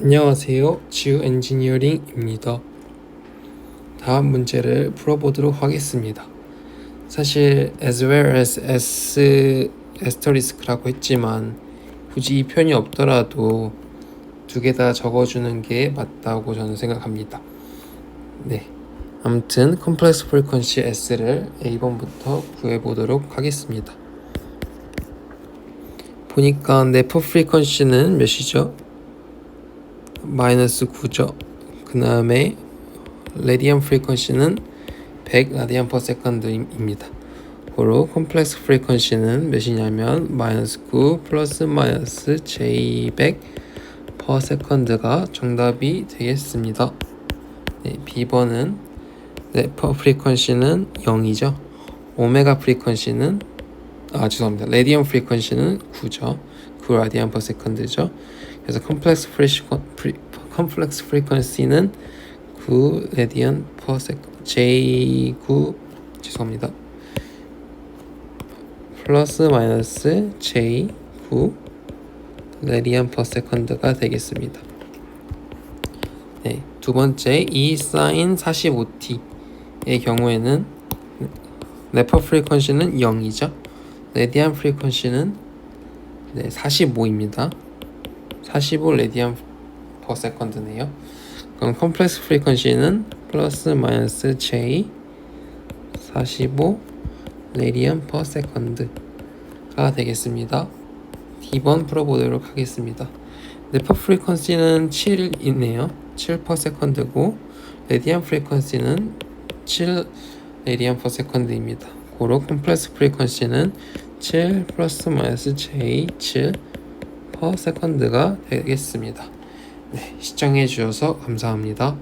안녕하세요. 지우 엔지니어링입니다. 다음 문제를 풀어보도록 하겠습니다. 사실 as well as s asterisk라고 했지만 굳이 이 표현이 없더라도 두 개 다 적어주는 게 맞다고 저는 생각합니다. 네. 아무튼 컴플렉스 프리퀀시 S를 A번부터 구해보도록 하겠습니다. 보니까 네퍼 프리퀀시는 몇이죠? 마이너스 9죠. 그 다음에 레디안 프리퀀시는 100 라디안 퍼 세컨드입니다. 고로 컴플렉스 프리퀀시는 몇이냐면 마이너스 9 플러스 마이너스 j100 퍼 세컨드가 정답이 되겠습니다. 네, B번은 네, 퍼 프리퀀시는 0이죠. 오메가 프리퀀시는 아 죄송합니다. 레디안 프리퀀시는 9죠. 9 라디안 퍼 세컨드죠. 그래서 컴플렉스 프리시권 프리, 컴플렉스 프리퀀시는 9 레디안 퍼 세컨드 J9 죄송합니다. 플러스 마이너스 J9 레디안 퍼 세컨드가 되겠습니다. 네, 두 번째 E 사인 45T의 경우에는 레퍼 프리퀀시는 0이죠. 레디안 프리퀀시는 네, 45입니다. 45 레디안 퍼 세컨드네요. 그럼 컴플렉스 프리퀀시는 플러스 마이너스 J 45 레디안 퍼 세컨드가 되겠습니다. D번 풀어보도록 하겠습니다. 네퍼 프리퀀시는 7이네요. 7퍼 세컨드고 레디안 프리퀀시는 7 레디안 퍼 세컨드입니다. 고로 컴플렉스 프리퀀시는 7 플러스 마이너스 J 7퍼 세컨드가 되겠습니다. 네, 시청해 주셔서 감사합니다.